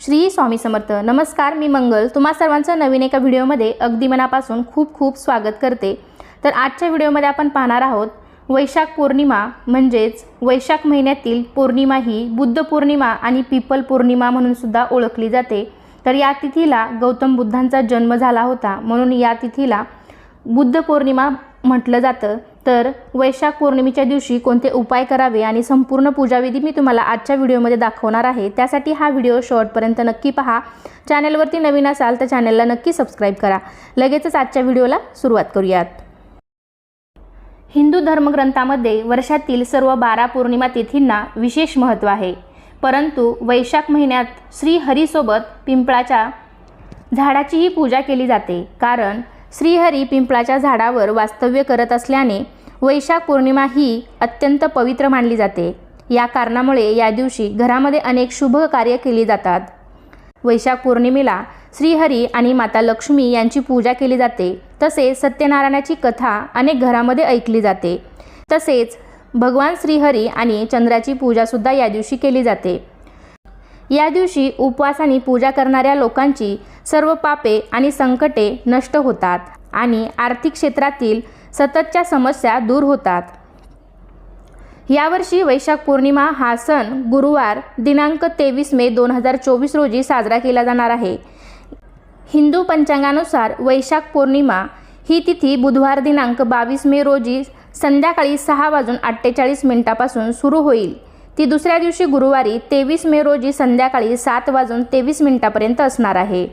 श्री स्वामी समर्थ. नमस्कार मी मंगल. तुम्हा सर्वांचं नवीन एका व्हिडिओमध्ये अगदी मनापासून खूप खूप स्वागत करते. तर आजच्या व्हिडिओमध्ये आपण पाहणार आहोत वैशाख पौर्णिमा म्हणजेच वैशाख महिन्यातील पौर्णिमा ही बुद्ध पौर्णिमा आणि पिपल पौर्णिमा म्हणून सुद्धा ओळखली जाते. तर या तिथीला गौतम बुद्धांचा जन्म झाला होता म्हणून या तिथीला बुद्ध पौर्णिमा म्हटलं जातं. तर वैशाख पौर्णिमेच्या दिवशी कोणते उपाय करावे आणि संपूर्ण पूजाविधी मी तुम्हाला आजच्या व्हिडिओमध्ये दाखवणार आहे. त्यासाठी हा व्हिडिओ शॉर्टपर्यंत नक्की पहा. चॅनलवरती नवीन असाल तर चॅनलला नक्की सबस्क्राईब करा. लगेचच आजच्या व्हिडिओला सुरुवात करूयात. हिंदू धर्मग्रंथामध्ये वर्षातील सर्व बारा पौर्णिमा तिथींना विशेष महत्त्व आहे. परंतु वैशाख महिन्यात श्रीहरीसोबत पिंपळाच्या झाडाचीही पूजा केली जाते. कारण श्रीहरी पिंपळाच्या झाडावर वास्तव्य करत असल्याने वैशाख पौर्णिमा ही अत्यंत पवित्र मानली जाते. या कारणामुळे या दिवशी घरामध्ये अनेक शुभ कार्य केली जातात. वैशाख पौर्णिमेला श्रीहरी आणि माता लक्ष्मी यांची पूजा केली जाते. तसेच सत्यनारायणाची कथा अनेक घरामध्ये ऐकली जाते. तसेच भगवान श्रीहरी आणि चंद्राची पूजासुद्धा या दिवशी केली जाते. या दिवशी उपवासाने पूजा करणाऱ्या लोकांची सर्व पापे आणि संकटे नष्ट होतात. आणि आर्थिक क्षेत्रातील सततच्या समस्या दूर होतात. यावर्षी वैशाख पौर्णिमा हा सण गुरुवार दिनांक तेवीस मे दोन हजार चोवीस रोजी साजरा केला जाणार आहे. हिंदू पंचांगानुसार वैशाख पौर्णिमा ही तिथी बुधवार दिनांक बावीस मे रोजी संध्याकाळी सहा वाजून अठ्ठेचाळीस मिनिटापासून सुरू होईल. ती दुसऱ्या दिवशी गुरुवारी तेवीस मे रोजी संध्याकाळी सात वाजून तेवीस मिनिटापर्यंत असणार आहे.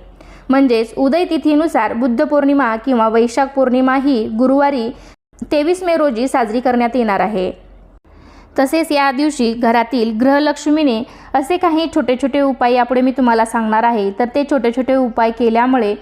म्हणजेच उदय तिथीनुसार बुद्ध पौर्णिमा किंवा वैशाख पौर्णिमा ही गुरुवारी तेवीस मे रोजी साजरी करण्यात येणार आहे. तसेच या दिवशी घरातील गृहलक्ष्मीने असे काही छोटे छोटे उपाय यापुढे मी तुम्हाला सांगणार आहे. तर ते छोटे छोटे उपाय केल्यामुळे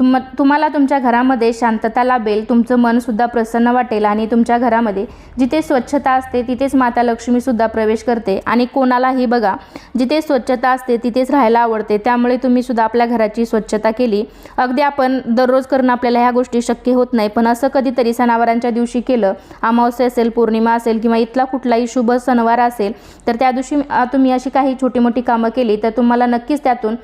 तुम तुम्हाला तुमच्या घरामध्ये शांतता लाभेल तुमचं मनसुद्धा प्रसन्न वाटेल आणि तुमच्या घरामध्ये जिथे स्वच्छता असते तिथेच माता लक्ष्मीसुद्धा प्रवेश करते. आणि कोणालाही बघा जिथे स्वच्छता असते तिथेच राहायला आवडते. त्यामुळे तुम्हीसुद्धा आपल्या घराची स्वच्छता केली. अगदी आपण दररोज करणं आपल्याला ह्या गोष्टी शक्य होत नाही. पण असं कधीतरी सणावारांच्या दिवशी केलं. अमावस्या असेल पौर्णिमा असेल किंवा इथला कुठलाही शुभ सणवार असेल तर त्या दिवशी तुम्ही अशी काही छोटी मोठी कामं केली तर तुम्हाला नक्कीच त्यातून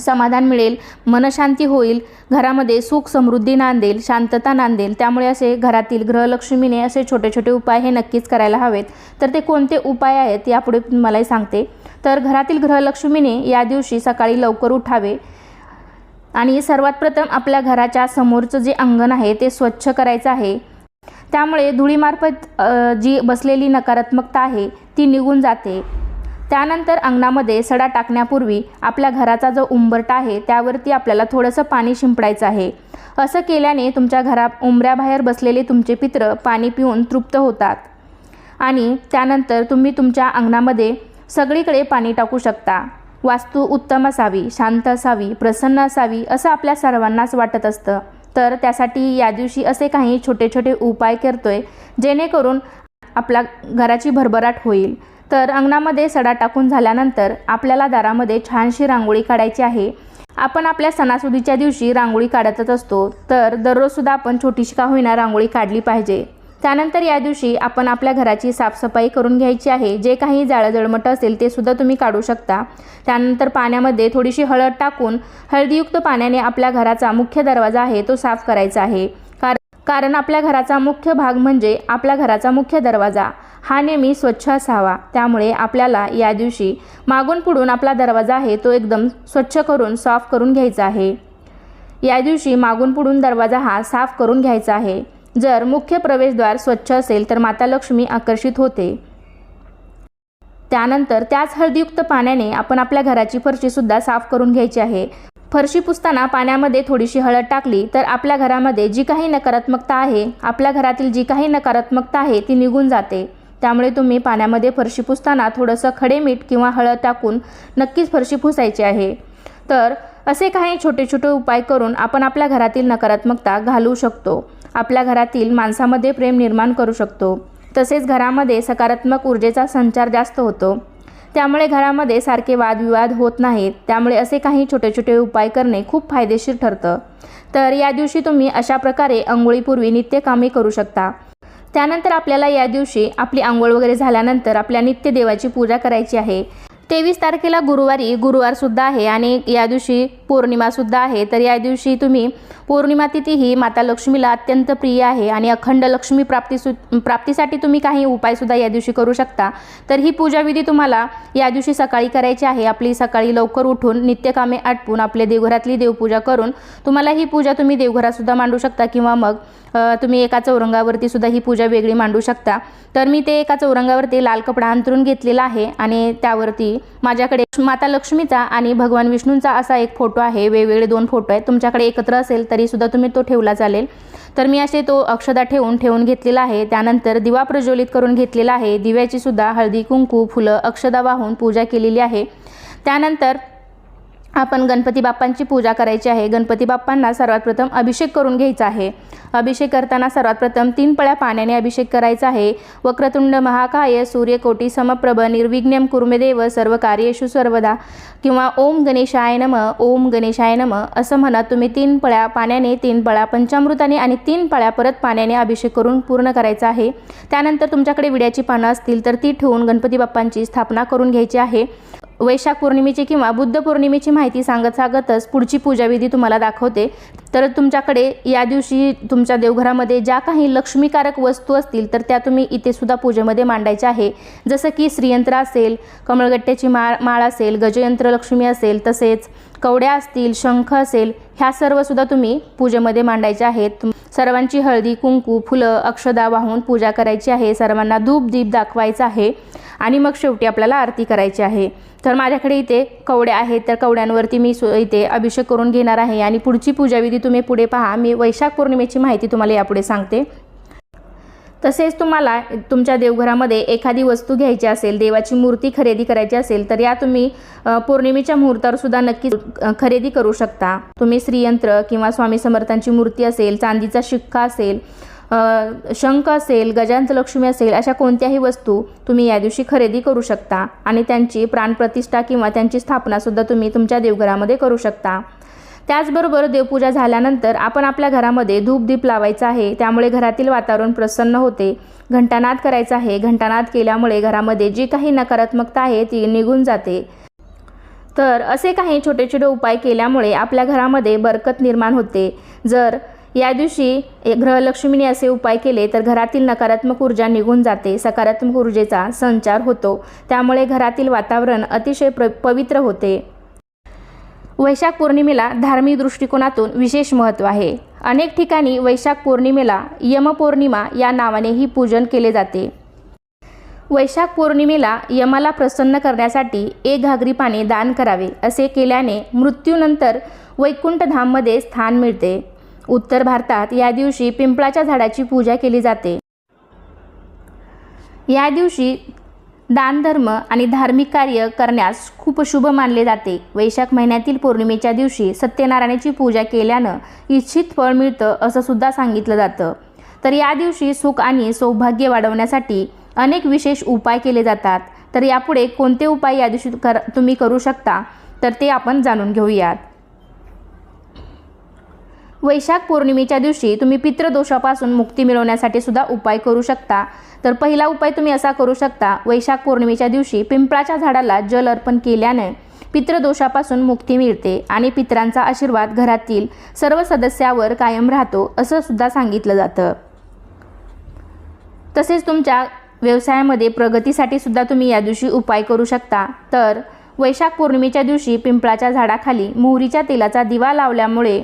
समाधान मिळेल मनशांती होईल घरामध्ये सुख समृद्धी नांदेल शांतता नांदेल. त्यामुळे असे घरातील ग्रहलक्ष्मीने असे छोटे छोटे उपाय हे नक्कीच करायला हवेत. तर ते कोणते उपाय आहेत यापुढे मलाही सांगते. तर घरातील ग्रहलक्ष्मीने या दिवशी सकाळी लवकर उठावे आणि सर्वात प्रथम आपल्या घराच्या समोरचं जे अंगण आहे ते स्वच्छ करायचं आहे. त्यामुळे धुळीमार्फत जी बसलेली नकारात्मकता आहे ती निघून जाते. त्यानंतर अंगणामध्ये सडा टाकण्यापूर्वी आपल्या घराचा जो उंबरटा आहे त्यावरती आपल्याला थोडंसं पाणी शिंपडायचं आहे. असं केल्याने तुमच्या घरा उंबऱ्याबाहेर बसलेले तुमचे पित्र पाणी पिऊन तृप्त होतात. आणि त्यानंतर तुम्ही तुमच्या अंगणामध्ये सगळीकडे पाणी टाकू शकता. वास्तू उत्तम असावी शांत असावी प्रसन्न असावी असं आपल्या सर्वांनाच वाटत असतं. तर त्यासाठी या दिवशी असे काही छोटे छोटे उपाय करतोय जेणेकरून आपल्या घराची भरभराट होईल. तर अंगणामध्ये सडा टाकून झाल्यानंतर आपल्याला दारामध्ये छानशी रांगोळी काढायची आहे. आपण आपल्या सणासुदीच्या दिवशी रांगोळी काढतच असतो तर दररोजसुद्धा आपण छोटीशी का होईना रांगोळी काढली पाहिजे. त्यानंतर या दिवशी आपण आपल्या घराची साफसफाई करून घ्यायची आहे. जे काही जाळं जळमटं असेल ते सुद्धा तुम्ही काढू शकता. त्यानंतर पाण्यामध्ये थोडीशी हळद टाकून हळदीयुक्त पाण्याने आपल्या घराचा मुख्य दरवाजा आहे तो साफ करायचा आहे. कार कारण आपल्या घराचा मुख्य भाग म्हणजे आपल्या घराचा मुख्य दरवाजा. हा नेहमी स्वच्छ असावा. त्यामुळे आपल्याला या दिवशी मागून पुढून आपला दरवाजा आहे तो एकदम स्वच्छ करून साफ करून घ्यायचा आहे. या दिवशी मागून पुढून दरवाजा हा साफ करून घ्यायचा आहे. जर मुख्य प्रवेशद्वार स्वच्छ असेल तर माता लक्ष्मी आकर्षित होते. त्यानंतर त्याच हळदीयुक्त पाण्याने आपण आपल्या घराची फरशीसुद्धा साफ करून घ्यायची आहे. फरशी पुसताना पाण्यामध्ये थोडीशी हळद टाकली तर आपल्या घरामध्ये जी काही नकारात्मकता आहे आपल्या घरातील जी काही नकारात्मकता आहे ती निघून जाते. त्यामुळे तुम्ही पाण्यामध्ये फरशी पुसताना थोडंसं खडे मीठ किंवा हळद टाकून नक्कीच फरशी पुसायची आहे. तर असे काही छोटे छोटे उपाय करून आपण आपल्या घरातील नकारात्मकता घालवू शकतो. आपल्या घरातील माणसामध्ये प्रेम निर्माण करू शकतो. तसेच घरामध्ये सकारात्मक ऊर्जेचा संचार जास्त होतो. त्यामुळे घरामध्ये सारखे वादविवाद होत नाहीत. त्यामुळे असे काही छोटे छोटे उपाय करणे खूप फायदेशीर ठरतं. तर या दिवशी तुम्ही अशा प्रकारे अंघोळीपूर्वी नित्यकामे करू शकता. त्यानंतर आपल्याला या दिवशी आपली आंघोळ वगैरे झाल्यानंतर आपल्या नित्यदेवाची पूजा करायची आहे. तेवीस तारखेला गुरुवारी गुरुवारसुद्धा आहे आणि या दिवशी पौर्णिमासुद्धा आहे. तर या दिवशी तुम्ही पौर्णिमा तिथी ही माता लक्ष्मीला अत्यंत प्रिय आहे आणि अखंड लक्ष्मी प्राप्ती सु प्राप्तीसाठी तुम्ही काही उपायसुद्धा या दिवशी करू शकता. तर ही पूजाविधी तुम्हाला या दिवशी सकाळी करायची आहे. आपली सकाळी लवकर उठून नित्यकामे आटपून आपले देवघरातली देवपूजा करून तुम्हाला ही पूजा तुम्ही देवघरातसुद्धा मांडू शकता किंवा मग तुम्ही एका चौरंगावरती सुद्धा ही पूजा वेगळी मांडू शकता. तर मी ते एका चौरंगावरती लाल कपडा अंतरून घेतलेला आहे आणि त्यावरती माझ्याकडे माता लक्ष्मीचा आणि भगवान विष्णूंचा असा एक फोटो आहे. वेगवेगळे दोन फोटो आहेत. तुमच्याकडे एकत्र असेल तरीसुद्धा तुम्ही तो ठेवला चालेल. तर मी असे तो अक्षदा ठेवून ठेवून घेतलेला आहे. त्यानंतर दिवा प्रज्वलित करून घेतलेला आहे. दिव्याची सुद्धा हळदी कुंकू फुलं अक्षदा वाहून पूजा केलेली आहे. त्यानंतर आपण गणपती बाप्पांची पूजा करायची आहे. गणपती बाप्पांना सर्वात प्रथम अभिषेक करून घ्यायचा आहे. अभिषेक करताना सर्वात प्रथम तीन पळ्या पाण्याने अभिषेक करायचा आहे. वक्रतुंड महाकाय सूर्यकोटी समप्रभ निर्विघ्नम कुर्मेदेव सर्व कार्येषु सर्वदा किंवा ओम गणेशाय नम ओम गणेशाय नम असं म्हणत तुम्ही तीन पळ्या पाण्याने तीन पळ्या पंचामृताने आणि तीन पळ्या परत पाण्याने अभिषेक करून पूर्ण करायचा आहे. त्यानंतर तुमच्याकडे विड्याची पानं असतील तर ती ठेवून गणपती बाप्पांची स्थापना करून घ्यायची आहे. वैशाख पौर्णिमेची किंवा बुद्ध पौर्णिमेची माहिती सांगत सांगतच पुढची पूजाविधी तुम्हाला दाखवते. तर तुमच्याकडे या दिवशी तुमच्या देवघरामध्ये ज्या काही लक्ष्मीकारक वस्तू असतील तर त्या तुम्ही इथे सुद्धा पूजेमध्ये मांडायच्या आहे. जसं की श्रीयंत्र असेल कमळगट्ट्याची माळ माळ असेल गजयंत्र लक्ष्मी असेल तसेच कवड्या असतील शंख असेल ह्या सर्वसुद्धा तुम्ही पूजेमध्ये मांडायच्या आहेत. सर्वांची हळदी कुंकू फुलं अक्षदा वाहून पूजा करायची आहे. सर्वांना धूप दीप दाखवायचा आहे. आणि मग शेवटी आपल्याला आरती करायची आहे. तर माझ्याकडे इथे कवड्या आहेत तर कवड्यांवरती मी इथे अभिषेक करून घेणार आहे आणि पुढची पूजाविधी तुम्ही पुढे पहा. मी वैशाख पौर्णिमेची माहिती तुम्हाला यापुढे सांगते. तसेच तुम्हाला तुमच्या देवघरामध्ये एखादी वस्तू घ्यायची असेल देवाची मूर्ती खरेदी करायची असेल तर या तुम्ही पौर्णिमेच्या मुहूर्तावर सुद्धा नक्की खरेदी करू शकता. तुम्ही श्रीयंत्र किंवा स्वामी समर्थांची मूर्ती असेल चांदीचा शिक्का असेल शंख असेल गजांत लक्ष्मी असेल अशा कोणत्याही वस्तू तुम्ही या दिवशी खरेदी करू शकता. आणि त्यांची प्राणप्रतिष्ठा किंवा त्यांची स्थापनासुद्धा तुम्ही तुमच्या देवघरामध्ये करू शकता. त्याचबरोबर देवपूजा झाल्यानंतर आपण आपल्या घरामध्ये धूपदीप लावायचा आहे. त्यामुळे घरातील वातावरण प्रसन्न होते. घंटानाद करायचा आहे. घंटानाद केल्यामुळे घरामध्ये जी काही नकारात्मकता आहे ती निघून जाते. तर असे काही छोटे छोटे उपाय केल्यामुळे आपल्या घरामध्ये बरकत निर्माण होते. जर या दिवशी ग्रहलक्ष्मीने असे उपाय केले तर घरातील नकारात्मक ऊर्जा निघून जाते. सकारात्मक ऊर्जेचा संचार होतो. त्यामुळे घरातील वातावरण अतिशय प्र पवित्र होते. वैशाख पौर्णिमेला धार्मिक दृष्टिकोनातून विशेष महत्त्व आहे. अनेक ठिकाणी वैशाख पौर्णिमेला यमपौर्णिमा या नावानेही पूजन केले जाते. वैशाख पौर्णिमेला यमाला प्रसन्न करण्यासाठी एक घागरी पाणी दान करावे असे केल्याने मृत्यूनंतर वैकुंठधाममध्ये स्थान मिळते. उत्तर भारतात या दिवशी पिंपळाच्या झाडाची पूजा केली जाते. या दिवशी दानधर्म आणि धार्मिक कार्य करण्यास खूप शुभ मानले जाते. वैशाख महिन्यातील पौर्णिमेच्या दिवशी सत्यनारायणाची पूजा केल्यानं इच्छित फळ मिळतं असं सुद्धा सांगितलं जातं. तर या दिवशी सुख आणि सौभाग्य वाढवण्यासाठी अनेक विशेष उपाय केले जातात. तर यापुढे कोणते उपाय या दिवशी कर तुम्ही करू शकता? तर ते आपण जाणून घेऊयात. वैशाख पौर्णिमेच्या दिवशी तुम्ही पितृदोषापासून मुक्ती मिळवण्यासाठी सुद्धा उपाय करू शकता. तर पहिला उपाय तुम्ही असा करू शकता वैशाख पौर्णिमेच्या दिवशी पिंपळाच्या झाडाला जल अर्पण केल्याने पितृदोषापासून मुक्ती मिळते आणि पितरांचा आशीर्वाद घरातील सर्व सदस्यावर कायम राहतो असं सुद्धा सांगितलं जातं. तसेच तुमच्या व्यवसायामध्ये प्रगतीसाठी सुद्धा तुम्ही या दिवशी उपाय करू शकता. तर वैशाख पौर्णिमेच्या दिवशी पिंपळाच्या झाडाखाली मोहरीच्या तेलाचा दिवा लावल्यामुळे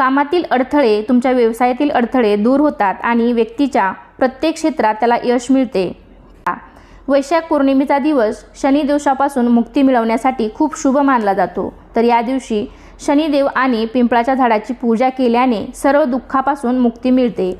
कामातील अडथळे तुमच्या व्यवसायातील अडथळे दूर होतात आणि व्यक्तीच्या प्रत्येक क्षेत्रात त्याला यश मिळते. वैशाख पौर्णिमेचा दिवस शनिदोषापासून मुक्ती मिळवण्यासाठी खूप शुभ मानला जातो. तर या दिवशी शनिदेव आणि पिंपळाच्या झाडाची पूजा केल्याने सर्व दुःखापासून मुक्ती मिळते.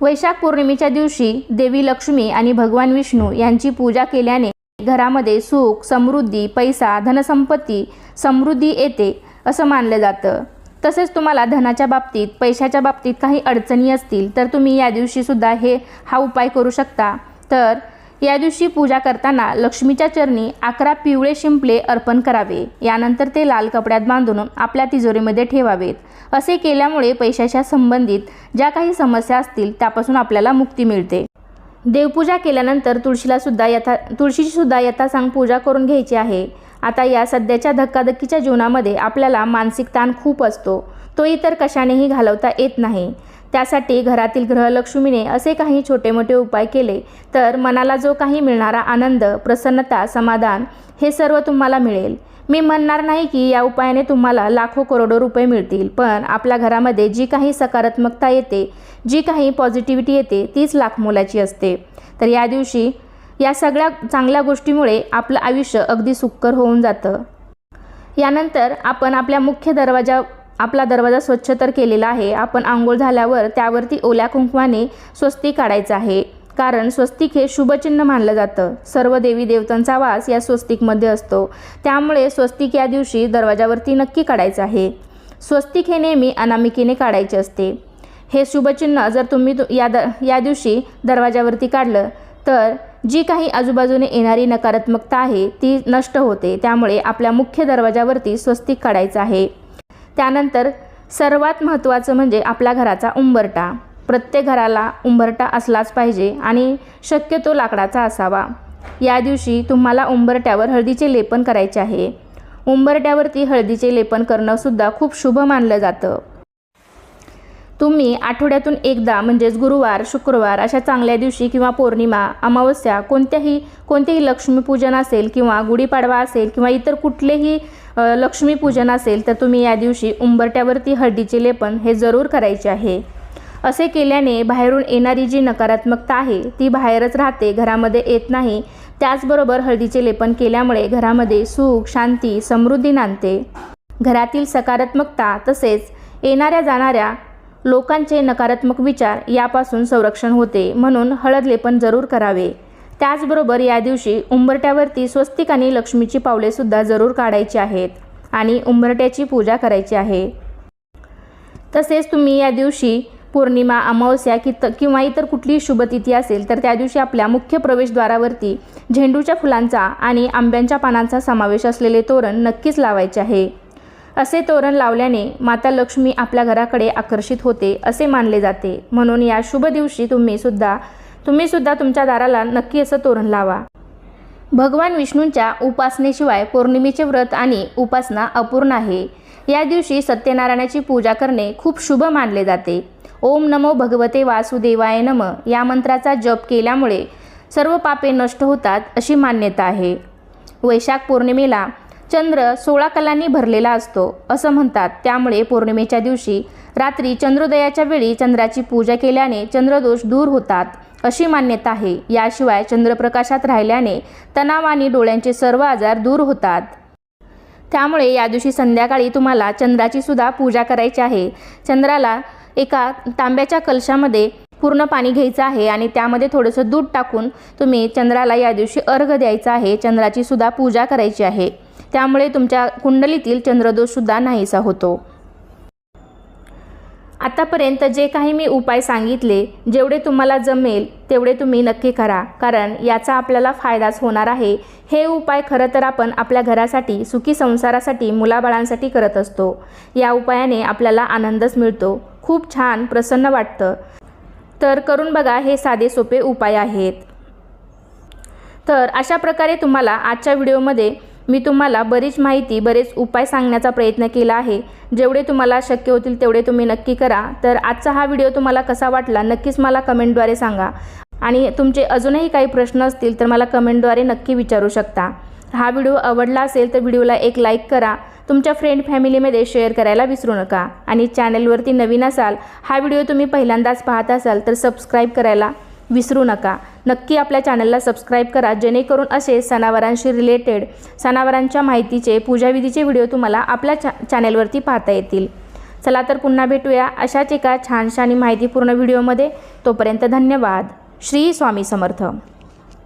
वैशाख पौर्णिमेच्या दिवशी देवी लक्ष्मी आणि भगवान विष्णू यांची पूजा केल्याने घरामध्ये सुख समृद्धी पैसा धनसंपत्ती समृद्धी येते. असं मानलं जातं. तसेच तुम्हाला धनाच्या बाबतीत पैशाच्या बाबतीत काही अडचणी असतील तर तुम्ही या दिवशीसुद्धा हे हा उपाय करू शकता. तर या दिवशी पूजा करताना लक्ष्मीच्या चरणी अकरा पिवळे शिंपले अर्पण करावे. यानंतर ते लाल कपड्यात बांधून आपल्या तिजोरीमध्ये ठेवावेत. असे केल्यामुळे पैशाच्या संबंधित ज्या काही समस्या असतील त्यापासून आपल्याला मुक्ती मिळते. देवपूजा केल्यानंतर तुळशीला सुद्धा यथा तुळशीची सुद्धा यथासांग पूजा करून घ्यायची आहे. आता या सध्याच्या धक्काधक्कीच्या जीवनामध्ये आपल्याला मानसिक ताण खूप असतो. तो इतर कशानेही घालवता येत नाही. त्यासाठी घरातील ग्रहलक्ष्मीने असे काही छोटे मोठे उपाय केले तर मनाला जो काही मिळणारा आनंद प्रसन्नता समाधान हे सर्व तुम्हाला मिळेल. मी म्हणणार नाही की या उपायाने तुम्हाला लाखो करोडो रुपये मिळतील पण आपल्या घरामध्ये जी काही सकारात्मकता येते जी काही पॉझिटिव्हिटी येते तीच लाख मोलाची असते. तर या दिवशी या सगळ्या चांगल्या गोष्टीमुळे आपलं आयुष्य अगदी सुक्कर होऊन जातं. यानंतर आपण आपल्या मुख्य दरवाजा आपला दरवाजा स्वच्छ तर केलेला आहे आपण आंघोळ झाल्यावर त्यावरती ओल्या कुंकवाने स्वस्ती काढायचं आहे. कारण स्वस्तिक हे शुभचिन्ह मानलं जातं. सर्व देवी देवतांचा वास या स्वस्तिकमध्ये असतो. त्यामुळे स्वस्तिक या दिवशी दरवाजावरती नक्की काढायचं आहे. स्वस्तिक हे नेहमी अनामिकेने काढायचे असते. हे शुभचिन्ह जर तुम्ही या द या दिवशी दरवाजावरती काढलं तर जी काही आजूबाजूने येणारी नकारात्मकता आहे ती नष्ट होते. त्यामुळे आपल्या मुख्य दरवाजावरती स्वस्तिक काढायचं आहे. त्यानंतर सर्वात महत्त्वाचं म्हणजे आपल्या घराचा उंबरटा प्रत्येक घराला उंबरटा असलाच पाहिजे आणि शक्यतो लाकडाचा असावा. या दिवशी तुम्हाला उंबरट्यावर हळदीचे लेपन करायचे आहे. उंबरट्यावरती हळदीचे लेपन करणंसुद्धा खूप शुभ मानलं जातं. तुम्ही आठवड्यातून एकदा म्हणजेच गुरुवार शुक्रवार अशा चांगल्या दिवशी किंवा पौर्णिमा अमावस्या कोणत्याही कोणतेही लक्ष्मीपूजन असेल किंवा गुढीपाडवा असेल किंवा इतर कुठलेही लक्ष्मीपूजन असेल तर तुम्ही या दिवशी उंबरट्यावरती हळदीचे लेपन हे जरूर करायचे आहे. असे केल्याने बाहेरून येणारी जी नकारात्मकता आहे ती बाहेरच राहते घरामध्ये येत नाही. त्याचबरोबर हळदीचे लेपन केल्यामुळे घरामध्ये सुख शांती समृद्धी नांदते. घरातील सकारात्मकता तसेच येणाऱ्या जाणाऱ्या लोकांचे नकारात्मक विचार यापासून संरक्षण होते म्हणून हळद लेपन जरूर करावे. त्याचबरोबर या दिवशी उंबरट्यावरती स्वस्तिक आणि लक्ष्मीची पावलेसुद्धा जरूर काढायची आहेत आणि उंबरट्याची पूजा करायची आहे. तसेच तुम्ही या दिवशी पौर्णिमा अमावस्या की किंवा इतर कुठलीही शुभतिथी असेल तर त्या दिवशी आपल्या मुख्य प्रवेशद्वारावरती झेंडूच्या फुलांचा आणि आंब्यांच्या पानांचा समावेश असलेले तोरण नक्कीच लावायचे आहे. असे तोरण लावल्याने माता लक्ष्मी आपल्या घराकडे आकर्षित होते असे मानले जाते. म्हणून या शुभ दिवशी तुम्ही सुद्धा तुम्ही सुद्धा तुमच्या दाराला नक्की असं तोरण लावा. भगवान विष्णूंच्या उपासनेशिवाय पौर्णिमेचे व्रत आणि उपासना अपूर्ण आहे. या दिवशी सत्यनारायणाची पूजा करणे खूप शुभ मानले जाते. ओम नमो भगवते वासुदेवाय नम. या मंत्राचा जप केल्यामुळे सर्व पापे नष्ट होतात अशी मान्यता आहे. वैशाख पौर्णिमेला चंद्र सोळा कलांनी भरलेला असतो असं म्हणतात. त्यामुळे पौर्णिमेच्या दिवशी रात्री चंद्रोदयाच्या वेळी चंद्राची पूजा केल्याने चंद्रदोष दूर होतात अशी मान्यता आहे. याशिवाय चंद्रप्रकाशात राहिल्याने तणाव आणि डोळ्यांचे सर्व आजार दूर होतात. त्यामुळे या दिवशी संध्याकाळी तुम्हाला चंद्राची सुद्धा पूजा करायची आहे. चंद्राला एका तांब्याच्या कलशामध्ये पूर्ण पाणी घ्यायचं आहे आणि त्यामध्ये थोडंसं दूध टाकून तुम्ही चंद्राला या दिवशी अर्घ द्यायचा आहे. चंद्राची सुद्धा पूजा करायची आहे. त्यामुळे तुमच्या कुंडलीतील चंद्रदोषसुद्धा नाहीसा होतो. आतापर्यंत जे काही मी उपाय सांगितले जेवढे तुम्हाला जमेल तेवढे तुम्ही नक्की करा. कारण याचा आपल्याला फायदाच होणार आहे. हे उपाय खरं तर आपण आपल्या घरासाठी सुखी संसारासाठी मुलाबाळांसाठी करत असतो. या उपायाने आपल्याला आनंदच मिळतो. खूप छान प्रसन्न वाटतं. तर करून बघा हे साधे सोपे उपाय आहेत. तर अशा प्रकारे तुम्हाला आजच्या व्हिडिओमध्ये मी तुम्हाला बरीच माहिती बरेच उपाय सांगण्याचा प्रयत्न केला आहे. जेवढे तुम्हाला शक्य होतील तेवढे तुम्ही नक्की करा. तर आजचा हा व्हिडिओ तुम्हाला कसा वाटला नक्कीच मला कमेंटद्वारे सांगा. आणि तुमचे अजूनही काही प्रश्न असतील तर मला कमेंटद्वारे नक्की विचारू शकता. हा व्हिडिओ आवडला असेल तर व्हिडिओला एक लाईक करा. तुमच्या फ्रेंड फॅमिलीमध्ये शेअर करायला विसरू नका. आणि चॅनलवरती नवीन असाल हा व्हिडिओ तुम्ही पहिल्यांदाच पाहत असाल तर सबस्क्राईब करायला विसरू नका. नक्की आपल्या चॅनलला सबस्क्राईब करा जेणेकरून असे सणावारांशी रिलेटेड सणावारांच्या माहितीचे पूजाविधीचे व्हिडिओ तुम्हाला आपल्या चॅ चॅनलवरती पाहता येतील. चला तर पुन्हा भेटूया अशाच एका छानशा आणि माहितीपूर्ण व्हिडिओमध्ये. तोपर्यंत धन्यवाद. श्री स्वामी समर्थ.